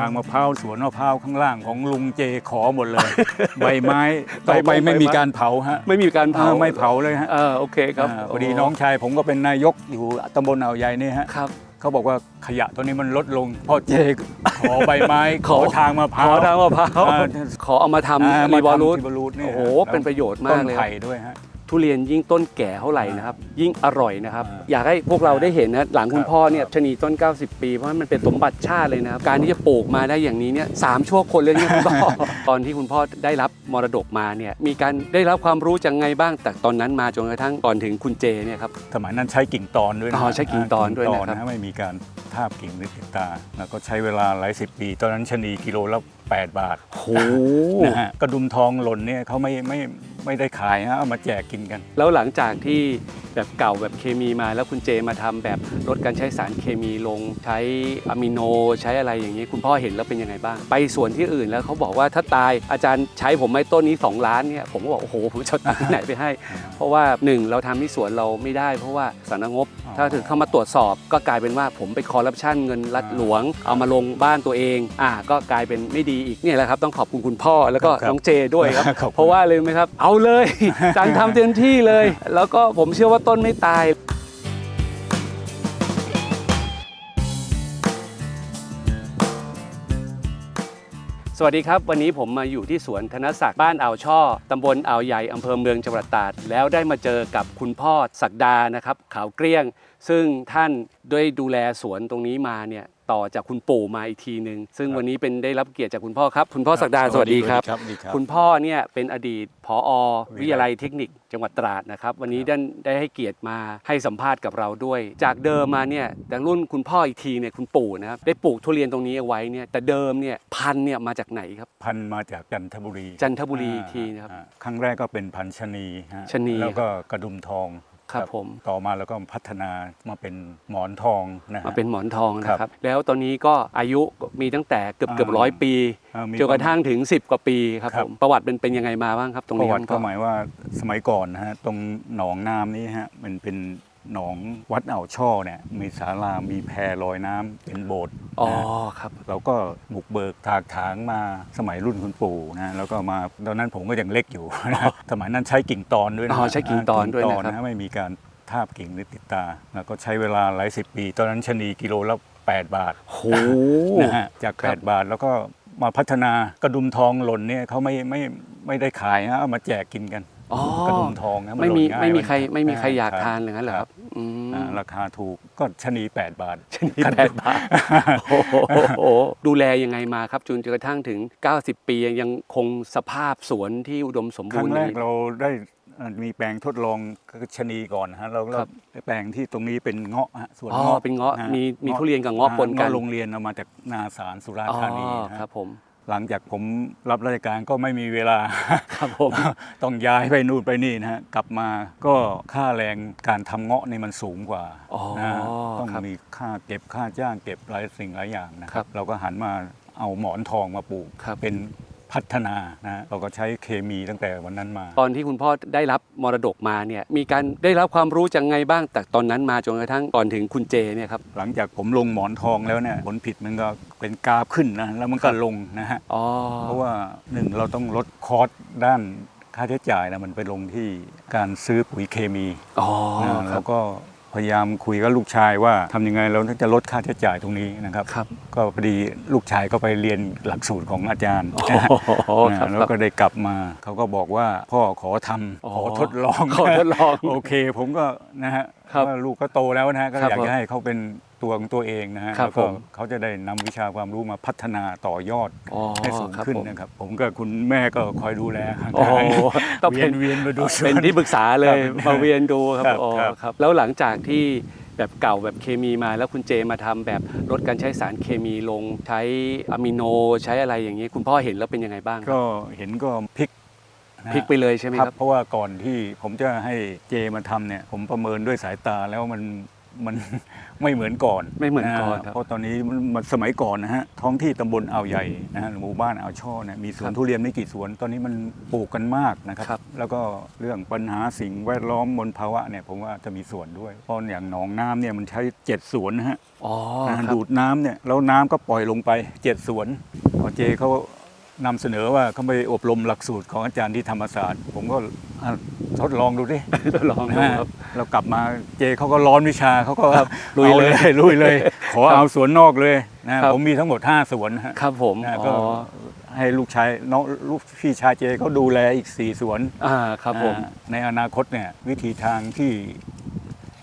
ทางมะพร้าวสวนมะพร้าวข้างล่างของลุงเจขอหมดเลย ใบไม้ต่อไปไม่มีการเผาฮะไม่มีการเผาอ่าไม่เผาเลยฮะเออโอเคครับอ่าพอดีน้องชายผมก็เป็นนายกอยู่ตำบลอ่าวใหญ่นี่ฮะครับ เขาบอกว่าขยะตัวนี้มันลดลงเพ่อเจขอใบไม้ ขขอ อทางมะพขร้าวอทางมะพร้าวอ่า ขอเอามาทอ่าำรีบอรูทมาทำ Revolute นี่โอ้โหฮะเป็นประโยชน์ต้มากนเลยคไผ่รับด้วยฮะ ทุเรียนยิ่งต้นแก่เท่าไหร่นะครับ ยิ่งอร่อยนะครับอ่าอยากให้พวกเราได้เห็นนะหลังคุณครับพ่อเนี่ยชะนีต้น 90 ปีเพราะมันเป็นสมบัติชาติเลยนะครับ การที่จะปลูกมาได้อย่างนี้เนี่ยสามชั่วคนเลยเนี่ยคุณพ่อตอนที่คุณพ่อได้รับมรดกมาเนี่ยมีการได้รับความรู้จากไงบ้างแต่ตอนนั้นมาจนกระทั่งก่อนถึงคุณเจเนี่ยครับ สมัยนั้นใช้กิ่งตอนด้วยนะอ๋อใช้กิ่งตอนด้วยนะครับฮไม่มีการทาบกิ่งหรือติดตา แล้วก็ใช้เวลาหลายสิบปี ตอนนั้นชะนีกิโลละ8 บาทโอ้โหนะฮะกระดุมทองหล่นเนี่ยเขาไม่ไม่ ไม่ได้ขายฮะเอามาแจกกินกัน แล้วหลังจากที่ แบบเก่าแบบเคมีมา แล้วคุณเจมาทำแบบลดการใช้สารเคมีลงใช้อะมิโนใช้อะไรอย่างนี้ คุณพ่อเห็นแล้วเป็นยังไงบ้าง ไปสวนที่อื่นแล้วเขาบอกว่าถ้าตายอาจารย์ใช้ผมไม้ต้นนี้ 2 ล้านเนี่ยผมก็บอกโอ้โหผมจะเอาตังค์ที่ไหนไปให้ เพราะว่าหนึ่งเราทำที่สวนเราไม่ได้ เพราะว่าสารงบอ๋อถ้าถึงเข้ามาตรวจสอบก็กลายเป็นว่าผมไปคอร์รัปชันเงินรัฐหลวง เอามาลงบ้านตัวเองอ่าก็กลายเป็นไม่ดีอีกเนี่ยแหละครับต้องขอบคุณคุณพ่อแล้วก็ครับน้องเจด้วยครับขอบคุณเพราะว่าเลยไหมครับ เอาเลยจังทำเต็มที่เลย แล้วก็ผมเชื่อว่าต้นไม่ตายสวัสดีครับ วันนี้ผมมาอยู่ที่สวนธนศักดิ์บ้านอ่าวช่อตำบลอ่าวใหญ่อำเภอเมืองจังหวัดตราดแล้วได้มาเจอกับคุณพ่อศักดานะครับขาวเกลี้ยง ซึ่งท่านด้วยดูแลสวนตรงนี้มาเนี่ย ต่อจากคุณปู่มาอีกทีหนึ่งซึ่งครับวันนี้เป็นได้รับเกียรติจากคุณพ่อครับ คุณพ่อศักดาสวัสดีครับสวัสดีครับ คุณพ่อเนี่ยเป็นอดีตผอวิทยาลัยเทคนิคจังหวัดตราดนะครับ วันนี้ได้ได้ให้เกียรติมาให้สัมภาษณ์กับเราด้วย จากเดิมมาเนี่ยแต่รุ่นคุณพ่ออีกทีเนี่ยคุณปู่นะครับได้ปลูกทุเรียนตรงนี้เอาไว้เนี่ยแต่เดิมเนี่ยพันธุ์เนี่ยมาจากไหนครับ พันธุ์มาจากจันทบุรี จันทบุรีอีกทีนะครับอ่าครั้งแรกก็เป็นพันธุ์ชะนีฮะชะนีแล้วก็กระดุมทอง ครับผม ต่อมาแล้วก็พัฒนามาเป็นหมอนทองนะฮะ มาเป็นหมอนทองนะคครัรับบแล้วตอนนี้ก็อายุมีตั้งแต่เกือบเกือบอ่าร้อยปีอ่ามีจนกระทั่งถึง 10 กว่าปีครับครัผบมประวัติเป็นเป็นยังไงมาบ้างครับ ตรงประนี้วัติคุณก็พ่อหมายว่าสมัยก่อนนะฮะตรงหนองน้ำนี้ฮะมันเป็น หนองวัดอ่าวช่อเนี่ยมีศาลามีแพลอยน้ำเป็นโบสถ์อ๋อนะฮะครับ เราก็บุกเบิกถากถางมาสมัยรุ่นคุณปู่นะแล้วก็มาตอนนั้นผมก็ยังเล็กอยู่นะ สมัยนั้นใช้กิ่งตอนด้วยนะอ๋อใช้กิ่งตอนด้วยนะครับฮไม่มีการทาบกิ่งหรือติดตา แล้วก็ใช้เวลาหลายสิบปี ตอนนั้นชะนีกิโลละ8 บาทโห นะฮะจาก ครับ 8 บาทแล้วก็มาพัฒนากระดุมทองหล่นเนี่ยเขาไม่ไม่ไม่ได้ขายฮะเอามาแจกกินกันอ๋อ กระดุมทองนะนไม่มีหล่นง่ายไม่มีใครนไม่มีใครอยากบทานเลยงั้นเหรอครับอืม อ่าราคาถูกก็ชะนี 8 บาท ชนิดแปดบาทโอ้โหดูแลยังไงมาครับจนกระทั่งถึง 90 ปียังคงสภาพสวนที่อุดมสมคบูรั้รงณ์แรอกย่างนี้เราได้เอ่อมีแปลงทดลองคือชะนีก่อนฮะเราครับแปลงที่ตรงนี้เป็นเงาะฮะสวนอ๋อเงาะเป็นเงาะฮมีมีทุเรียนกับเงาะปนกัน โรงเรียนเอามาจากนาสารสุราษอ๋ฎอร์ธานีฮะ ครับผม หลังจากผมรับราชการก็ไม่มีเวลาครับผม ต้องย้ายไปนู่นไปนี่นะฮะกลับมาก็ค่าแรงการทำเงาะนี่มันสูงกว่าอ๋อนะฮะต้องครับมีค่าเก็บค่าจ้างเก็บหลายสิ่งหลายอย่างนะคครัรับบเราก็หันมาเอาหมอนทองมาปลูกครับ เป็น พัฒนานะฮะเราก็ใช้เคมีตั้งแต่วันนั้นมา ตอนที่คุณพ่อได้รับมรดกมาเนี่ยมีการได้รับความรู้จากไงบ้างแต่ตอนนั้นมาจนกระทั่งก่อนถึงคุณเจเนี่ยครับหลังจากผมลงหมอนทองแล้วเนี่ยผลผิดมันก็เป็นกราฟขึ้นนะแล้วมันก็ลงนะฮะอ๋อเพราะว่าหนึ่งเราต้องลดคอสด้านค่าใช้จ่ายนะมันไปลงที่การซื้อปุ๋ยเคมีอ๋อนะครัแล้บวก็ พยายามคุยกับลูกชายว่าทำยังไงเราถึงจะลดค่าใช้จ่ายตรงนี้นะครับครับ ก็พอดีลูกชายก็ไปเรียนหลักสูตรของอาจารย์โอ้นะฮะโหครับแล้วก็ได้กลับมาเขาก็บอกว่าพ่อขอทำอ๋อขอทดลองขอทดลองโอเค ผมก็นะฮะครับว่าลูกก็โตแล้วนะฮะก็ครับอยากผมจะให้เขาเป็น ตัวของตัวเองนะฮะครับแล้วก็ผมเขาจะได้นำวิชาความรู้มาพัฒนาต่อยอดอ๋อให้สูงครับขึ้นผม นะครับ ผมกับคุณแม่ก็คอยดูแลห่างโอ้โหต้องๆเวีเป็ยนนเวียนมาดูสว เป็นที่ปรึกษาเลยครับมาเวียนดูครับครับอ๋อครับ ครับ แล้วหลังจากที่แบบเก่าแบบเคมีมาแล้วคุณเจมาทำแบบลดการใช้สารเคมีลงใช้อะมิโนใช้อะไรอย่างนี้ คุณพ่อเห็นแล้วเป็นยังไงบ้างครับก็เห็นก็พลิกนะฮะ พลิกไปเลยใช่ไหมคครัรับบเพราะว่าก่อนที่ผมจะให้เจมาทำเนี่ย ผมประเมินด้วยสายตาแล้วมัน มัน ไม่เหมือนก่อนไม่เหมือนก่อนนะครับ เพราะตอนนี้มันมันสมัยก่อนนะฮะท้องที่ตำบลอ่าวใหญ่นะฮะหมู่บ้านอ่าวช่อเนี่ยมีสวครันบทุเรียนไม่กี่สวน ตอนนี้มันปลูกกันมากนะครับ ครับ แล้วก็เรื่องปัญหาสิ่งแวดล้อมมลภาวะเนี่ยผมว่าจะมีส่วนด้วย เพราะอย่างหนองน้ำเนี่ยมันใช้เจ็ดสวนนะฮะ อ๋อนะคฮะรับ ดูดน้ำเนี่ยแล้วน้ำก็ปล่อยลงไปเจ็ดสวนพอเจเขานำเสนอว่าเขาไปอบรมหลักสูตรของอาจารย์ที่ธรรมศาสตร์ ผมก็อะ ทดลองดูดิลองนะดูฮะครับเรากลับมาเจเขาก็ร้อนวิชาเขาก็ลุยเลยอาลุยเลย ขอครับเอาสวนนอกเลยนะครับผมมีทั้งหมด 5 สวนนะฮะครับผมนะอ๋ก็อให้ลูกชายน้องลูกพี่ชายเจเขาดูแลอีก4สวนอ่าครับผมอ่าในอนาคตเนี่ยวิธีทางที่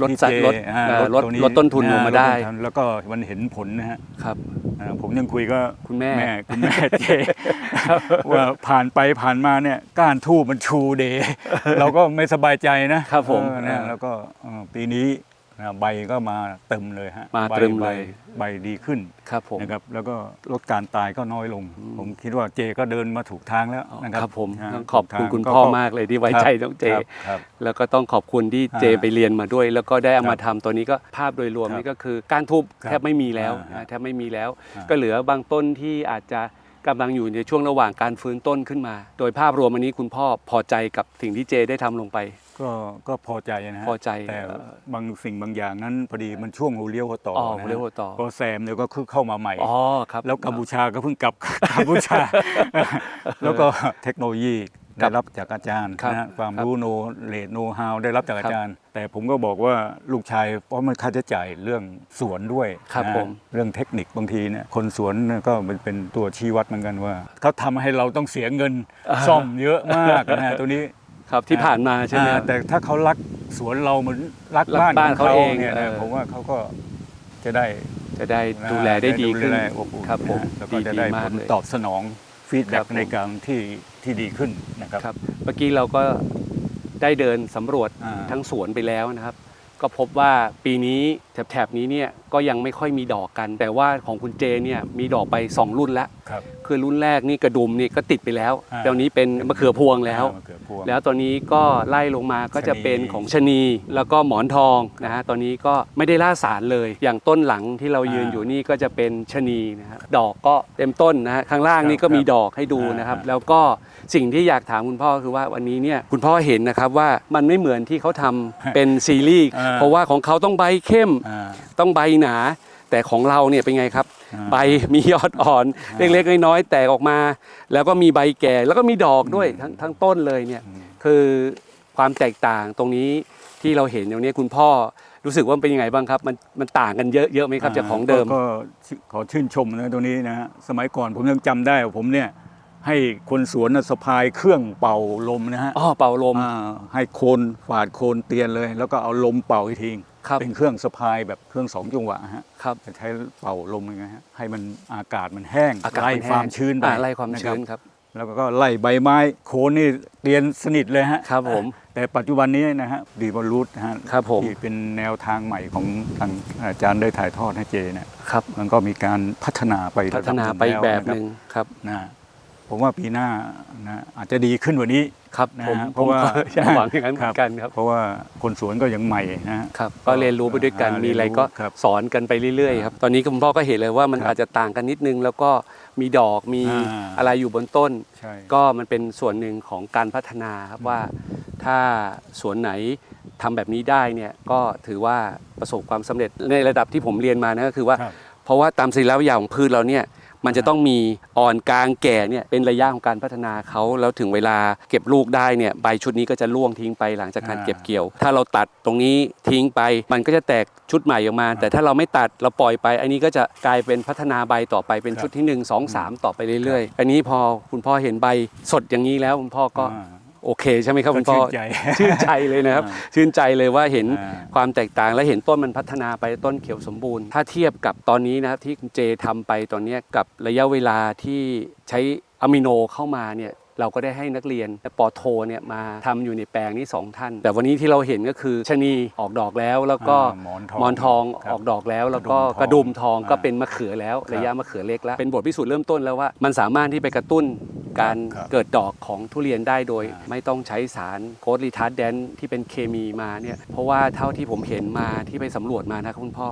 ลดที่สัดเจลดอ่าเอ่อลดตรงลดต้นทุนลงมาได้ลต้นทุนแล้วก็มันเห็นผลนะฮะครับอ่า ผมยังคุยก็คุณแม่คุณแม่เจว่าผ่านไปผ่านมาเนี่ยก้านทูบมันชูเดเราก็ไม่สบายใจนะครับผมเออเนี่ยอ่าแล้วก็เอ่อปีนี้ นะใบก็มาเต็มเลยฮะมาใบเต็มเลยใบใบดีขึ้นครับผมนะครับแล้วก็ลดการตายก็น้อยลง ผมคิดว่าเจก็เดินมาถูกทางแล้วนะคครัรับบผมนะต้องขอบคุณถูกทางคุณพ่อก็มากเลยที่ไว้ใจน้องเจครับครับแล้วก็ต้องขอบคุณที่เจอ่าไปเรียนมาด้วย แล้วก็ได้เอาครับมาทำตัวนี้ก็ภาพโดยรวมครับนี่ก็คือการทุบครับแทบไม่มีแล้วอ่านะแทบไม่มีแล้วอ่าก็เหลือบางต้นที่อาจจะ กำลังอยู่ในช่วงระหว่างการฟื้นต้นขึ้นมา โดยภาพรวมอันนี้คุณพ่อพอใจกับสิ่งที่เจได้ทำลงไป ก็ก็พอใจนะฮะพอใจแต่เอ่อ บางสิ่งบางอย่างนั้นพอดีมันช่วงหัวเลี้ยวหัวต่ออ๋อนะหัวเลี้ยวหัวต่อ พอแซมเนี่ยก็คือเข้ามาใหม่ อ๋อครับ แล้วกัมพูชาก็เพิ่งกลับ กัมพูชา แล้วก็เทคโนโลยีครั ได้บรับจากอาจารย์ครับนะฮะความครับรู้โนเลดโนฮาวได้รับจากอาจารย์ แต่ผมก็บอกว่าลูกชายเพราะมันค่าใช้จ่ายเรื่องสวนด้วยครับนะฮะผมเรื่องเทคนิคบางทีเนี่ยคนสวนเนี่ยก็เป็นเป็นตัวชี้วัดเหมือนกันว่าเขาทำให้เราต้องเสียเงินซ่อมเยอะมากนะฮะตัวนี้ ครับที่ผ่านมาใช่ไหมอ่าครับ แต่ถ้าเขารักสวนเราเหมือนรักรักบ้านบ้านของเขาเขาเองเนี่ยนะเออ ผมว่าเขาก็จะได้จะได้ดูแลได้ดีขึ้น ดูแลอบอุ่นครับผมนะฮะแล้วก็ดีจะดีได้มาผกลเลย ตอบสนอง ฟีดคแบ็รักบผมในการที่ที่ดีขึ้นนะครับ ครับ เมื่อกี้เราก็ได้เดินสำรวจอ่า ทั้งสวนไปแล้วนะครับ ก็พบว่าปีนี้แถบๆนี้เนี่ยก็ยังไม่ค่อยมีดอกกัน แต่ว่าของคุณเจเนี่ยมีดอกไป 2 รุ่นแล้วครับ คือรุ่นแรกนี่กระดุมนี่ก็ติดไปแล้วอ่า ตอนนี้เป็นมะเขือพวงแล้ว มะเขือพวง แล้วตอนนี้ก็ไล่ลงมาก็จะเป็นของชะนีแล้วก็หมอนทองนะฮะตอนนี้ก็ไม่ได้ล่าสารเลย อย่างต้นหลังที่เรายืนอ่าอยู่นี่ก็จะเป็นชะนีนะครับดอกก็เต็มต้นนะฮะข้างล่างนี่ก็มีดอกให้ดูนะครับอ่าแล้วก็ สิ่งที่อยากถามคุณพ่อคือว่าวันนี้เนี่ยคุณพ่อเห็นนะครับว่ามันไม่เหมือนที่เขาทำเป็นซีรีส์อ่าเพราะว่าของเขาต้องใบเข้มอ่าต้องใบหนา แต่ของเราเนี่ยเป็นไงครับอ่าใบมียอดอ่อนอ่าเล็กๆน้อยๆแตกออกมา แล้วก็มีใบแก่แล้วก็มีดอกด้วยทั้งทั้งต้นเลยเนี่ยอืมคือความแตกต่างตรงนี้ที่เราเห็นอย่างนี้คุณพ่อรู้สึกว่ามันเป็นยังไงบ้างครับ มันมันต่างกันเยอะเยอะไหมครับจากของเดิมก็ก็ขอชื่นชมนะตรงนี้นะฮะสมัยก่อนผมยังจำได้ว่าผมเนี่ย ให้คนสวนน่ะสะพายเครื่องเป่าลมนะฮะอ๋อเป่าลม อ่าให้โคนฝาดโคนเตียนเลย แล้วก็เอาลมเป่าอีกทีครับ เป็นเครื่องสะพายแบบเครื่องสองจังหวะฮะครับ จะใช้เป่าลมยังไงฮะให้มันอากาศมันแห้งอากาศไล่นแห้งความชื้นไปอ่าไล่ความนะชื้นครับ แล้วก็ไล่ใบไม้โคนนี่เตียนสนิทเลยฮะครับผมแต่ปัจจุบันนี้นะฮะดีบอลรูทนะฮะครับผม ที่เป็นแนวทางใหม่ของทางอาจารย์ได้ถ่ายทอดให้เจเนี่ยครับ มันก็มีการพัฒนาไปพัฒนาระดัไปอีกงแบบล้วะคหนึ่งครับ นะ ผมว่าปีหน้านะอาจจะดีขึ้นกว่านี้ครับนะผมฮะผเพราะมว่าก็หวังอย่างนั้นเหมือนกันครับ เพราะว่าคนสวนก็ยังใหม่นะฮะครับก็เรียนรู้ไปด้วยกันอ่ามีอะไรเรียนรู้ก็ครับสอนกันไปเรื่อยๆครับตอนนี้คุณพ่อก็เห็นเลยว่ามันครับอาจจะต่างกันนิดนึง แล้วก็มีดอกมีอ่าอะไรอยู่บนต้นใช่ก็มันเป็นส่วนหนึ่งของการพัฒนาครับว่าถ้าสวนไหนทำแบบนี้ได้เนี่ยก็ถือว่าประสบความสำเร็จในระดับที่ผมเรียนมานะก็คือว่าครับเพราะว่าตามสรีระวิทยาของพืชเราเนี่ย มันจะต้องมีอ่อนกลางแก่เนี่ยเป็นระยะของการพัฒนาเขาแล้วถึงเวลาเก็บลูกได้เนี่ยใบชุดนี้ก็จะร่วงทิ้งไปหลังจากการอ่าเก็บเกี่ยว ถ้าเราตัดตรงนี้ทิ้งไป มันก็จะแตกชุดใหม่ออกมา แต่ถ้าเราไม่ตัดเราปล่อยไป อันนี้ก็จะกลายเป็นพัฒนาใบต่อไปเป็นครับชุดที่หนึ่งสองสามต่อไปเรื่อยๆ อันนี้พอคุณพ่อเห็นใบสดอย่างนี้แล้วคุณพ่อก็อ่า โอเคใช่ไหมครับก็คุณพ่อชื่นใจชื่นใจเลยนะครับอ่าชื่นใจเลยว่าเห็นอ่าความแตกต่างและเห็นต้นมันพัฒนาไปต้นเขียวสมบูรณ์ ถ้าเทียบกับตอนนี้นะครับที่คุณเจทำไปตอนเนี้ยกับระยะเวลาที่ใช้อะมิโนเข้ามาเนี่ยเราก็ได้ให้นักเรียนปอโทเนี่ยมาทำอยู่ในแปลงนี้สองท่าน แต่วันนี้ที่เราเห็นก็คือชะนีออกดอกแล้วแล้วก็อ่าหมอนทองมอนทองครับออกดอกแล้ว แล้วก็กกระระดุดุมมททอองงครัก็บเป็นมะเขือแล้ว ระยะมะเขือเล็กแล้ว เป็นบทพิสูจน์เริ่มต้นแล้วว่ามันสามารถที่ไปกระตุ้น การครับเกิดดอกของทุเรียนได้โดยอ่าไม่ต้องใช้สารโกรทรีทาร์แดนที่เป็นเคมีมาเนี่ยเพราะว่าเท่าที่ผมเห็นมาที่ไปสำรวจมานะครับคุณพ่อ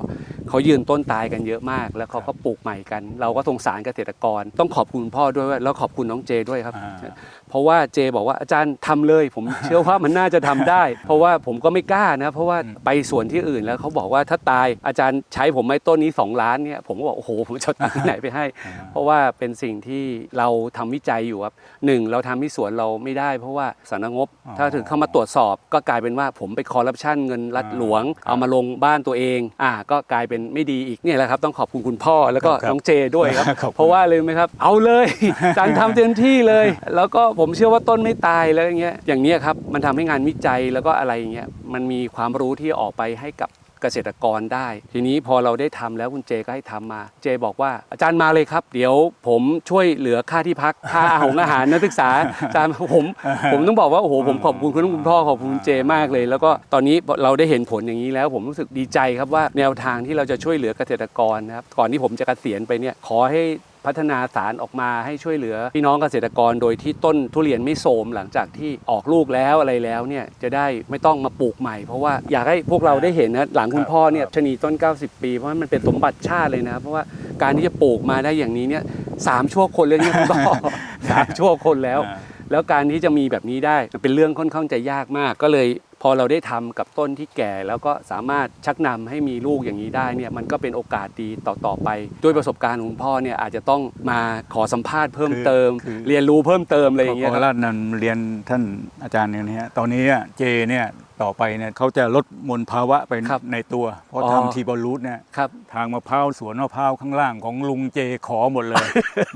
เขายืนต้นตายกันเยอะมาก แล้วเขาก็ปลูกใหม่กัน เราก็สงสารเกษตรกร ต้องขอบคุณคุณพ่อด้วยแล้วขอบคุณน้องเจด้วยครับอ่าเพ ราะว่าเจบอกว่าอาจารย์ทำเลย ผมเชื่อว่ามันน่าจะทำได้ เพราะว่าผมก็ไม่กล้านะ เพราะว่าไปสวนที่อื่นแล้วเขาบอกว่าถ้าตายอาจารย์ใช้ผมไม้ต้นนี้ 2 ล้านเนี่ยผมก็บอกโอ้โหผมจะเอาตังค์ที่ไหนไปให้ เพราะว่าเป็นสิ่งที่เราทำวิจัยอยู่ครับหนึ่งเราทำที่สวนเราไม่ได้ เพราะว่าสำนักงบอ๋อถ้าถึงเข้ามาตรวจสอบ ก็กลายเป็นว่าผมไปคอร์รัปชันเงินรัฐอ่าหลวงครับเอามาลงบ้านตัวเองอ่าก็กลายเป็นไม่ดีอีกเนี่ยแหละครับต้องขอบคุณคุณพ่อแล้วก็ครับน้องเจด้วยครับขอบคุณเพราะว่าเลยไหมครับ เอาเลยอาจารย์ทำเต็มที่เลย แล้วก็ผมมเชื่อว่าต้นไม่ตายแล้วอย่างเงี้ยอย่างเนี้ยครับมันทำให้งานวิจัยแล้วก็อะไรอย่างเงี้ยมันมีความรู้ที่ออกไปให้กับเกษตรกรได้ ทีนี้พอเราได้ทำแล้วคุณเจก็ให้ทำมา เจบอกว่าอาจารย์มาเลยครับ เดี๋ยวผมช่วยเหลือค่าที่พักค่าอาหารอาหารนักศึกษาอาจารย์ผมผมต้องบอกว่าโอ้โหผมขอบคุณคุณคุณพ่อขอบคุณคุณเจมากเลย แล้วก็ตอนนี้เราได้เห็นผลอย่างนี้แล้ว ผมรู้สึกดีใจครับว่าแนวทางที่เราจะช่วยเหลือเกษตรกรนะครับก่อนที่ผมจะเกษียณไปเนี่ยขอให้ พัฒนาสารออกมาให้ช่วยเหลือพี่น้องเกษตรกรโดยที่ต้นทุเรียนไม่โทรมหลังจากที่ออกลูกแล้วอะไรแล้วเนี่ยจะได้ไม่ต้องมาปลูกใหม่ เพราะว่าอยากให้พวกเราได้เห็นนะหลังคุณพ่อเนี่ยชะนีต้น 90 ปี เพราะว่ามันเป็นสมบัติชาติเลยนะครับเพราะว่าการที่จะปลูกมาได้อย่างนี้เนี่ยสามชั่วคนเลยเนี่ยคุณพ่อสามชั่วคนแล้วอ่า แล้วการที่จะมีแบบนี้ได้มันเป็นเรื่องค่อนข้างจะยากมาก ก็เลยพอเราได้ทำกับต้นที่แก่ แล้วก็สามารถชักนำให้มีลูกอย่างนี้ได้เนี่ยมันก็เป็นโอกาสดีต่อๆไป ด้วยประสบการณ์ของคุณพ่อเนี่ยอาจจะต้องมาขอสัมภาษณ์เพิ่มเติมคือเรียนรู้เพิ่มเติมอะไรอย่างเงี้ยขครับราชนันเรียนท่านอาจารย์เนี่ยนะฮะตอนนี้อะเจเนี่ย ต่อไปเนี่ยเขาจะลดมลภาวะไปครับในตัว เพราะอ๋อ ทำทีบอลรูทเนี่ยครับ ทางมะพร้าวสวนมะพร้าวข้างล่างของลุงเจขอหมดเลย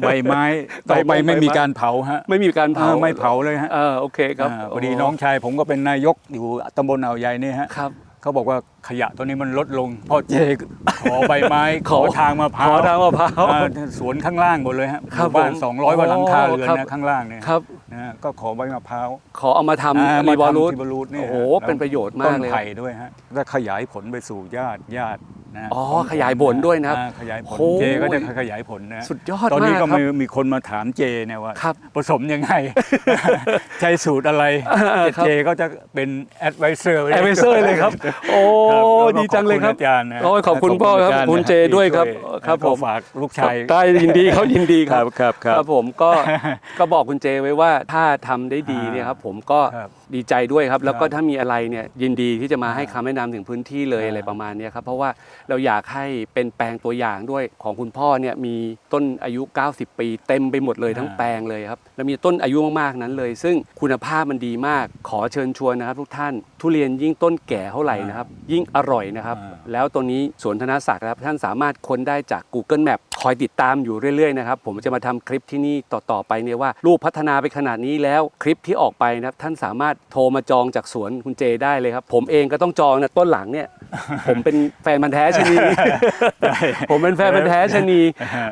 ใบไม้ใบต่อไม้ไปไม่ใบมีไม้การเผาฮะไม่มีการเผาเออไม่เผาเลยฮะเออโอเคครับอ่าพอดีน้องชายผมก็เป็นนายกอยู่ตำบลอ่าวใหญ่นี่ฮะครับ เขาบอกว่าขยะตัวนี้มันลดลงเพ่อเจขอใบไม้ ขขอ อทางมะพขร้าอวทางมะพร้าว อ่าสวนข้างล่างหมดเลยฮะครับหมู่บ้านผมสองร้อยกว่าหลังคาเรือนครับนะข้างล่างเนี่ย ครับ นะฮะก็ขอใบมะพร้าวขอเอามาทำอ่ารีมาบอลรูท ทำที่บอลรูทเนี่ยโอ้โหแล้วเป็นประโยชน์ต้มากนเลยไผ่ด้วยฮะก็ขยายผลไปสู่ญาติญาตินะฮะอ๋อของขยายผลด้วยนะครับ อ่าขยายผลโอ้ยเจก็จะขยายผลนะสุดยอดตอนนี้มากก็ครับมีมีคนมาถามเจเนี่ยว่าครับผสมยังไง ใช้สูตรอะไรอ่าครับ เจก็จะเป็นแอดไวเซอร์แอดไวเซอร์เลยครับ โอ้ครับแล้วก็ดีจังเลยครับขอณอาจารย์นะโอ้ยขอบคุณพ่อครับาจาย์คุณนะเจด้วยครับที่ช่ครับก็ผมฝากลูกชาย ได้ยินดีเขายินดีครับ ครับครับ ครับผมก็ ก็บอกคุณเจไว้ว่าถ้าทำได้ดีเนี่ยครับผมก็ครับ ดีใจด้วยครับ แล้วก็ครับถ้ามีอะไรเนี่ยยินดีที่จะมาให้ครับคำแนะนำถึงพื้นที่เลยครับอะไรประมาณเนี้ยครับ เพราะว่าเราอยากให้เป็นแปลงตัวอย่างด้วยของคุณพ่อเนี่ยมีต้นอายุ 90 ปี เต็มไปหมดเลยทั้งอ่าแปลงเลยครับแล้วมีต้นอายุมากๆนั้นเลย ซึ่งคุณภาพมันดีมากขอเชิญชวนนะครับ ทุกท่าน ทุเรียนยิ่งต้นแก่เท่าไหร่นะครับ ยิ่งอร่อยนะครับ อ่า แล้วตัวนี้สวนธนศักดิ์ครับท่านสามารถค้นได้จาก Google Map คอยติดตามอยู่เรื่อยๆนะครับผมจะมาทำคลิปที่นี่ต่อๆไปเนี่ยว่า รูปพัฒนาไปขนาดนี้แล้วคลิปที่ออกไปนะครับท่านสามารถโทรมาจองจากสวนคุณเจได้เลยครับ ผมเองก็ต้องจองนะต้นหลังเนี่ย ผมเป็นแฟนมันธุ์แท้ชะนี ผมเป็นแฟนมันธุ์แท้ชะนี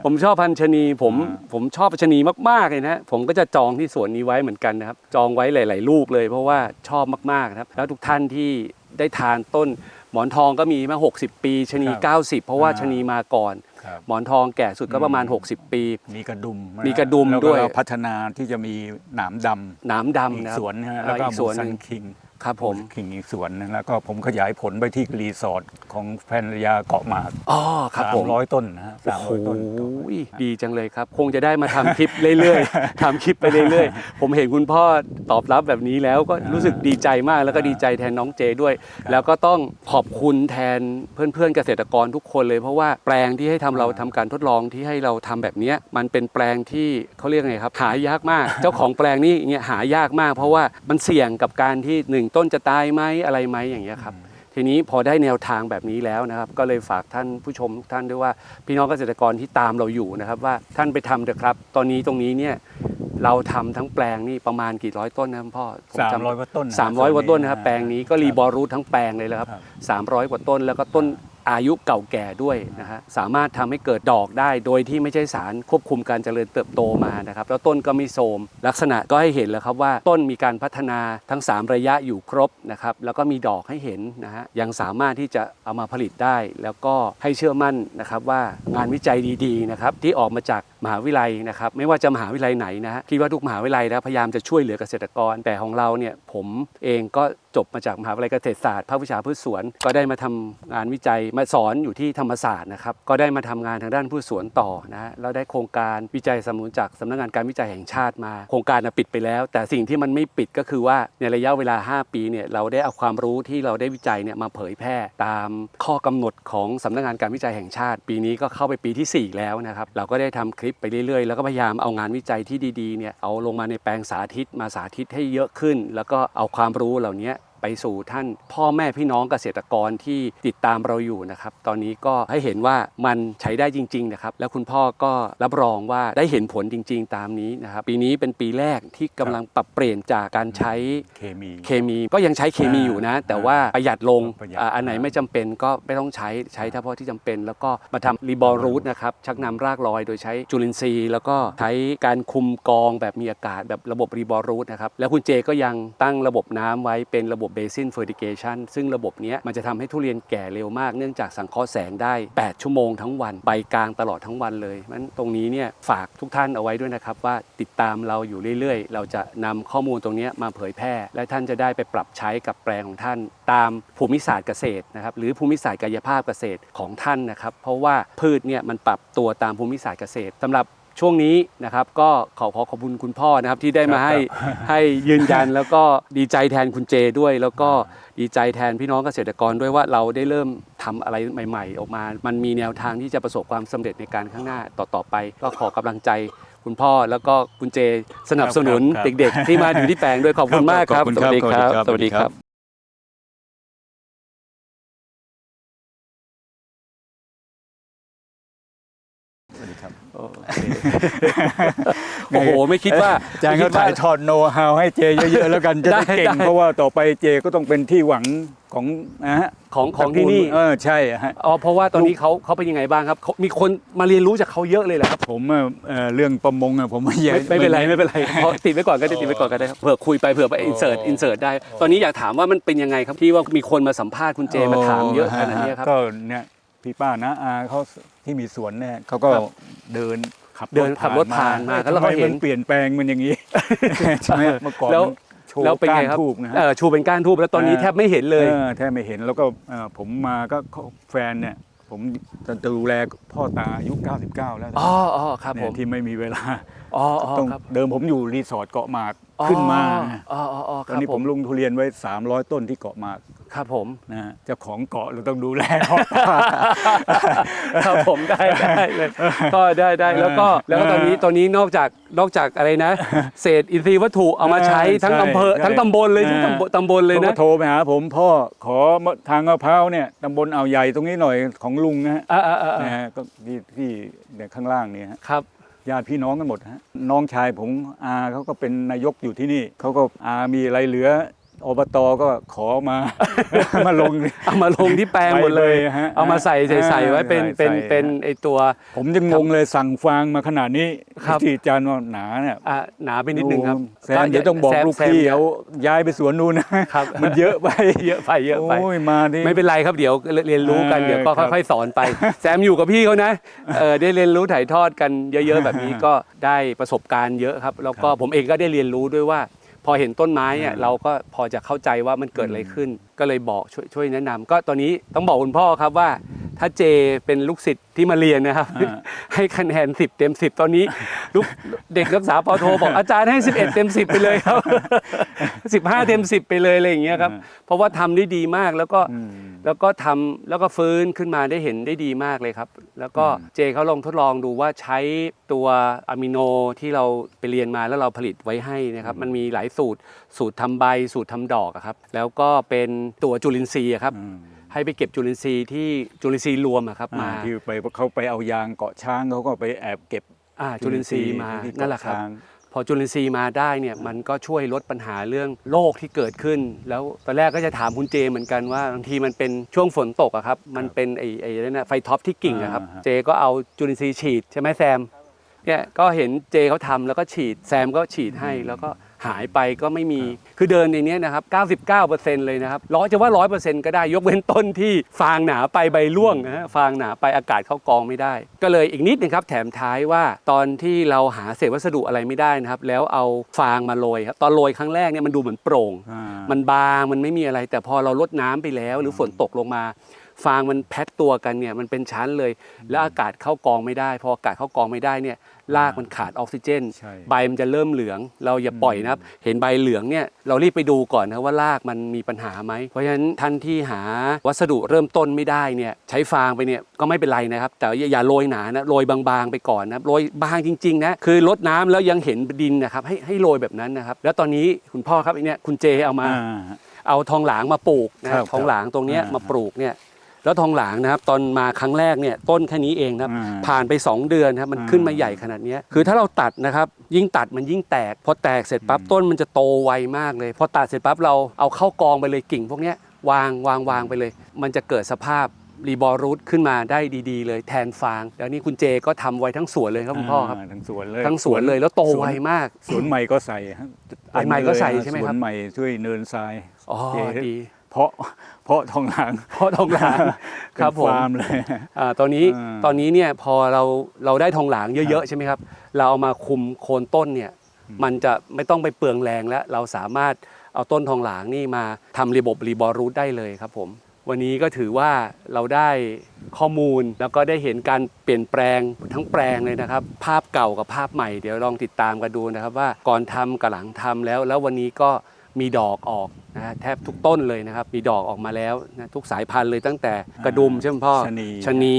ผมชอบพันธุ์ชะนีผมอ่าผมชอบชะนีมากๆเลยนะผมก็จะจองที่สวนนี้ไว้เหมือนกันนะครับ จองไว้หลาย ๆ ลูกเลยเพราะว่าชอบมากๆนะครับ แล้วทุกท่านที่ได้ทานต้นห มอนทองก็มีมา 60 ปีชะนีครับ90 เพราะว่าอ่าชะนีมาก่อน ครับหมอนทองแก่สุดก็ประมาณอืม60 ปี มีกระดุมมีกระดุมแล้วด้วย เราพัฒนาที่จะมีหนามดำหน้ำอีดำกนะคสรับวนนะฮะเอ่อแล้วก็อีกสวนหซันึ่นงคิง ครับผมคิงอีกสวนนะแล้วก็ผมขยายผลไปที่รีสอร์ทของแฟนรยาเกาะหมากอ๋อครับสามผมร้อยต้นนะฮะสามร้อยต้นโอ้ยดีจังเลยครับ คงจะได้มาทำคลิปเรื่อยๆ ทำคลิปไปเรื่อยๆ ผมเห็นคุณพ่อตอบรับแบบนี้แล้วก็รู้สึกดีใจมากแล้วก็ดีใจแทนน้องเจด้วย แล้วก็ต้องขอบคุณแทนเพื่อนๆเกษตรกรทุกคนเลย เพราะว่าแปลงที่ให้ทำเราทำการทดลองที่ให้เราทำแบบเนี้ยมันเป็นแปลงที่เขาเรียกไงครับหายากมาก เจ้าของแปลงนี่เงี้ยหายากมาก เพราะว่ามันเสี่ยงกับการที่หนึ่งต้นจะตายไหมอะไรไหมอย่างเงี้ยครับทีนี้พอได้แนวทางแบบนี้แล้วนะครับ ก็เลยฝากท่านผู้ชมทุกท่านด้วยว่า พี่น้องเกษตรกรที่ตามเราอยู่นะครับว่าท่านไปทำเถอะครับ ตอนนี้ตรงนี้เนี่ยเราทำทั้งแปลงนี่ประมาณกี่ร้อยต้นนะครับพ่อผมสามจำ ร้อยกว่าต้นนะสามร้อยกว่าต้นนะครับส่แปลงนี้ก็รีบอรูททั้งแปลงเลยแล้วครับครับสามร้อยกว่าต้นแล้วก็ต้น อายุเก่าแก่ด้วยนะฮะสามารถทำให้เกิดดอกได้ โดยที่ไม่ใช่สารควบคุมการเจริญเติบโตมานะครับแล้วต้นก็ไม่โทรมลักษณะก็ให้เห็นแล้วครับว่าต้นมีการพัฒนาทั้ง 3 ระยะอยู่ครบนะครับแล้วก็มีดอกให้เห็นนะฮะยังสามารถที่จะเอามาผลิตได้ แล้วก็ให้เชื่อมั่นนะครับว่างานวิจัยดีๆนะครับที่ออกมาจากมหาวิทยาลัยนะครับไม่ว่าจะมหาวิทยาลัยไหนนะฮะคิดว่าทุกมหาวิทยาลัยนะพยายามจะช่วยเหลือเกษตรกร แต่ของเราเนี่ยผมเองก็จบมาจากมหาวิทยาลัยเกษตรศาสตร์ภาควิชาพืชสวน ก็ได้มาทำงานวิจัยมาสอนอยู่ที่ธรรมศาสตร์นะครับ ก็ได้มาทำงานทางด้านพืชสวนต่อนะฮะแล้วได้โครงการวิจัยสนับสนุนจากสำนักงานการวิจัยแห่งชาติมา โครงการน่ะปิดไปแล้ว แต่สิ่งที่มันไม่ปิดก็คือว่าในระยะเวลา 5 ปีเนี่ยเราได้เอาความรู้ที่เราได้วิจัยเนี่ยมาเผยแพร่ตามข้อกำหนดของสำนักงานการวิจัยแห่งชาติ ปีนี้ก็เข้าไปปีที่ 4 แล้วนะครับเราก็ได้ทำคลิปไปเรื่อยๆ แล้วก็พยายามเอางานวิจัยที่ดีๆเนี่ยเอาลงมาในแปลงสาธิตมาสาธิตให้เยอะขึ้น แล้วก็เอาความรู้เหล่านี้ สู่ท่านพ่อแม่พี่น้องเกษตรกรที่ติดตามเราอยู่นะครับ ตอนนี้ก็ให้เห็นว่ามันใช้ได้จริงๆนะครับ แล้วคุณพ่อก็รับรองว่าได้เห็นผลจริง ๆ ตามนี้นะครับ ปีนี้เป็นปีแรกที่กำลังปรับเปลี่ยนจากการใช้เคมีเคมีก็ยังใช้เคมีอยู่นะ แต่ว่าประหยัดลงประหยัด อ่าอันไหนไม่จำเป็นก็ไม่ต้องใช้ใช้เฉพาะที่จำเป็น แล้วก็มาทำรีบอรูทนะครับชักนำรากลอยโดยใช้จุลินทรีย์ แล้วก็ใช้การคุมกองแบบมีอากาศแบบระบบรีบอรูทนะครับแล้วคุณเจก็ยังตั้งระบบน้ำไว้เป็นระบบเบซินเฟอร์ติเกชันซึ่งระบบนี้มันจะทำให้ทุเรียนแก่เร็วมาก เนื่องจากสังเคราะห์แสงได้ 8 ชั่วโมงทั้งวัน ใบกลางตลอดทั้งวันเลยมันตรงนี้เนี่ยฝากทุกท่านเอาไว้ด้วยนะครับ ว่าติดตามเราอยู่เรื่อยๆ เราจะนำข้อมูลตรงนี้มาเผยแพร่ และท่านจะได้ไปปรับใช้กับแปลงของท่าน ตามภูมิศาสตร์เกษตรนะครับหรือภูมิศาสตร์กายภาพเกษตรของท่านนะครับ เพราะว่าพืชเนี่ยมันปรับตัวตามภูมิศาสตร์เกษตรสำหรับ ช่วงนี้นะครับก็ขอขอขอบคุณคุณพ่อนะครับที่ได้มาให้ให้ยืนยันแล้วก็ดีใจแทนคุณเจด้วย แล้วก็ดีใจแทนพี่น้องเกษตรกรด้วยว่าเราได้เริ่มทำอะไรใหม่ ๆ ออกมา มันมีแนวทางที่จะประสบความสำเร็จในการข้างหน้าต่อๆไป ก็ขอกำลังใจคุณพ่อแล้วก็คุณเจสนับสนุนครับเด็กๆ ที่มาอยู่ที่แปลงด้วยขอบคุณมากครับขอบคุณสครับวัสดีครับขอบคุณครับสวัสดีครับ โอเคโอ้โห ไม่คิดว่าอาจารย์ไม่ก็คิดว่าถ่ายทอดโน้ตฮาวให้เจเยอะๆแล้วกันจะได้ได้เก่งได้เพราะว่าต่อไปเจก็ต้องเป็นที่หวังของนะฮะของของที่นี่เออใช่ฮะอ๋อเพราะว่าตอนนี้เขาเขาเป็นยังไงบ้างครับเขามีคนมาเรียนรู้จากเขาเยอะเลยแหละครับ ผมอะเอ่อเรื่องประมงอะผมไม่แย่ไม่ไม่เป็นไรไม่เป็นไรเพราะติดไว้ก่อนก็ได้ติดไว้ก่อนก็ได้ครับเผื่อคุยไปเผื่อไปอินเสิร์ตอินเสิร์ตได้ ตอนนี้อยากถามว่ามันเป็นยังไงครับที่ว่ามีคนมาสัมภาษณ์คุณเจมาถามเยอะขนาดนี้ครับก็เนี่ยพี่ป้านะอาเขาที่มีสวนเนี่ยเขาก็ครับเดิน ขับเดินขับรถผ่านมาเอ๊ะแล้วเราก็ทำไมเห็นมันเปลี่ยนแปลงมันอย่างนี้ใช่ไหมเมื่อก่อนแล้วมันโชว์แล้วเป็นไงก้านครับทูบนะฮะเออชูเป็นก้านทูบแล้วตอนนี้เออแทบไม่เห็นเลยออแทบไม่เห็นแล้วก็เอ่อผมมาก็เขาแฟนเนี่ยผมจะดูแลพ่อตาอายุ 99 แล้วอ๋ออ๋อครับผเนี่ยมที่ไม่มีเวลาอ๋ออ๋อต้องครับเดิมผมอยู่รีสอร์ทเกาะหมากขึ้นมาอ๋ออ๋ออ๋อตคอนรับนี้ผผมมลงทุเรียนไว้ 300 ต้นที่เกาะหมาก ครับผมนะฮะเจ้าของเกาะเราต้องดูแลพ่อตาครับผมได้ได้เลยก็ได้ได้แล้วก็แล้วก็ตอนนี้ตอนนี้นอกจากนอกจากอะไรนะ เศษอินทรีย์วัตถุเอามาใช้เออทั้งใช่อำเภอใช่ทั้งตำบลเลยทั้งเออตำบลตำบลเลยเขานะก็โทรไปหาผมพ่อขอทางมะพร้าวเนี่ยตำบลอ่าวใหญ่ตรงนี้หน่อยของลุงนะฮะอ่าอ่าอ่านะฮะก็ที่ที่เนี่ยข้างล่างเนี่ยฮะครับญาติพี่น้องกันหมดฮะน้องชายผมอาเขาก็เป็นนายกอยู่ที่นี่เขาก็อามีอะไรเหลือ อบตก็ขอมา มาลง เอามาลงที่แปลงหมดเลย ไปฮะเอามาใส่ใส่ใส่ไว้เป็นใส่เป็นใส่ เป็นไอตัว ผมยังงงเลยสั่งฟางมาขนาดนี้ครับ ที่อาจารย์ว่าหนาเนี่ยอะหนาไปนิดนึงครับแซมเดี๋ยวต้องบอกแซมลูกแซมพี่เอาย้ายไปสวนนู้นนะครับ มันเยอะไปเยอะไปเยอะไป โอ้ยมาที่ไม่เป็นไรครับเดี๋ยวเรียนรู้กันเออเดี๋ยวก็ครับ ค่อย ๆ สอนไป แซมอยู่กับพี่เขานะเออได้เรียนรู้ถ่ายทอดกันเยอะ ๆ แบบนี้ก็ได้ประสบการณ์เยอะครับ แล้วก็ผมเองก็ได้เรียนรู้ด้วยว่า พอเห็นต้นไม้เนี่ยอืมเราก็พอจะเข้าใจว่ามันเกิดอะไรขึ้น ก็เลยบอกช่วยช่วยแนะนำก็ตอนนี้ต้องบอกคุณพ่อครับว่า ถ้าเจเป็นลูกศิษย์ที่มาเรียนนะครับอ่าให้คะแนน10เต็ม10ตอนนี้ลูกเด็กรักษาปอโทบอกอาจารย์ให้11เต็ม10ไปเลยครับ15เต็ม10ไปเลยอะไรอย่างเงี้ยครับ เพราะว่าทำได้ดีมากแล้วก็อืมแล้วก็ทำแล้วก็ฟื้นขึ้นมาได้เห็นได้ดีมากเลยครับ แล้วก็อืมเจเขาลองทดลองดูว่าใช้ตัวอะมิโนที่เราไปเรียนมาแล้วเราผลิตไว้ให้นะครับ มันมีหลายสูตรสูตรทำใบสูตรทำดอกอะครับ แล้วก็เป็นตัวจุลินทรีย์อะครับอืม ให้ไปเก็บจุลินทรีย์ที่จุลินทรีย์รวมอะครับอ่ามา ที่ไปเขาไปเอายางเกาะช้างเขาก็ไปแอบเก็บอ่าจุลินทรีย์มาที่เกาะนั่นแหละครับช้าง พอจุลินทรีย์มาได้เนี่ยมันก็ช่วยลดปัญหาเรื่องโรคที่เกิดขึ้น แล้วตอนแรกก็จะถามคุณเจเหมือนกันว่าบางทีมันเป็นช่วงฝนตกอะครับมันเป็นไอ้ไอ้นั่นนะไฟท็อปที่กิ่งอะครับอ่าฮะ เจก็เอาจุลินทรีย์ฉีดใช่ไหมแซมเนี่ยก็เห็นเจเขาทำแล้วก็ฉีดแซมก็ฉีดให้แล้วก็ หายไปก็ไม่มี คือเดินในเนี้ยนะครับ 99%เลยนะครับร้อยจะว่า 100%ก็ได้ยกเว้นต้นที่ฟางหนาไปใบร่วงนะฮะฟางหนาไปอากาศเข้ากองไม่ได้ ก็เลยอีกนิดนึงครับแถมท้ายว่าตอนที่เราหาเศษวัสดุอะไรไม่ได้นะครับ แล้วเอาฟางมาโรยครับตอนโรยครั้งแรกเนี่ยมันดูเหมือนโปร่งอ่ามันบางมันไม่มีอะไร แต่พอเราลดน้ำไปแล้ว หรือฝนตกลงมาฟางมันแพ็คตัวกันเนี่ยมันเป็นชั้นเลย แล้วอากาศเข้ากองไม่ได้ พออากาศเข้ากองไม่ได้เนี่ย รากมันขาดออกซิเจน ใช่ ใบมันจะเริ่มเหลือง เราอย่าปล่อยนะครับ เห็นใบเหลืองเนี่ยเรารีบไปดูก่อนนะว่ารากมันมีปัญหาไหม เพราะฉะนั้นท่านที่หาวัสดุเริ่มต้นไม่ได้เนี่ยใช้ฟางไปเนี่ยก็ไม่เป็นไรนะครับ แต่อย่าอย่าโรยหนานะโรยบางๆไปก่อนนะโรยบางจริงๆนะคือลดน้ำแล้วยังเห็นดินนะครับให้ให้โรยแบบนั้นนะครับ แล้วตอนนี้คุณพ่อครับไอเนี่ยคุณเจเอามา อ่า เอาทองหลางมาปลูกนะครับทองหลางตรงเนี้ยอ่ามมาปลูกเนี่ย แล้วทองหลางนะครับตอนมาครั้งแรกเนี่ยต้นแค่นี้เองนะครับ อ่าผ่านไป 2 เดือนนะครับมันอ่าขึ้นมาใหญ่ขนาดเนี้ยคือถ้าเราตัดนะครับยิ่งตัดมันยิ่งแตก พอแตกเสร็จปั๊บต้นมันจะโตไวมากเลย พอตัดเสร็จปั๊บเราเอาเข้ากองไปเลยกิ่งพวกเนี้ยวางวางวางไปเลย มันจะเกิดสภาพรีบอรูทขึ้นมาได้ดีๆ เลยแทนฟางแล้วนี่คุณเจก็ทำไว้ทั้งสวนเลยครับคุณพ่อครับาทั้งสวนเลยทั้งสวนเลยแล้วโตไวมาก สวนใหม่ก็ใส่ฮะสวนใหม่ก็ใส่ใช่ไหมครับ สวนใหม่ช่วยเนินทรายอ๋อเจดี เพราะเพราะทองหลางเพราะทองหลางครับเป็นผมฟาร์มเลยอ่าตอนนี้อ่าตอนนี้เนี่ยพอเราเราได้ทองหลางเยครัอะบๆใช่ไหมครับ เราเอามาคุมโคนต้นเนี่ยมันจะไม่ต้องไปเปลืองแรงแล้วเราสามารถเอาต้นทองหลางนี่มาทำระบบรีบอรูทได้เลยครับผมวันนี้ก็ถือว่าเราได้ข้อมูลแล้วก็ได้เห็นการเปลี่ยนแปลงทั้งแปลงเลยนะครับ ภาพเก่ากับภาพใหม่เดี๋ยวลองติดตามกันดูนะครับว่าก่อนทำกับหลังทำแล้ว แล้ววันนี้ก็ มีดอกออกนะฮะแทบทุกต้นเลยนะครับ มีดอกออกมาแล้วนะทุกสายพันธุ์เลยตั้งแต่กระดุมใช่ไหมพ่อชะนีชะนี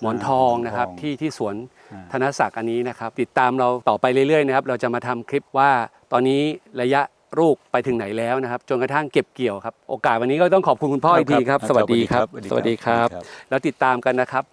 หมอนทองนะครับหมอนทองที่ที่สวนอ่า ธนศักดิ์อันนี้นะครับ ติดตามเราต่อไปเรื่อยๆนะครับเราจะมาทำคลิปว่าตอนนี้ระยะลูกไปถึงไหนแล้วนะครับ จนกระทั่งเก็บเกี่ยวครับ โอกาสวันนี้ก็ต้องขอบคุณคุณพ่ออีกทีครับ สวัสดีครับ สวัสดีครับ แล้วติดตามกันนะครับ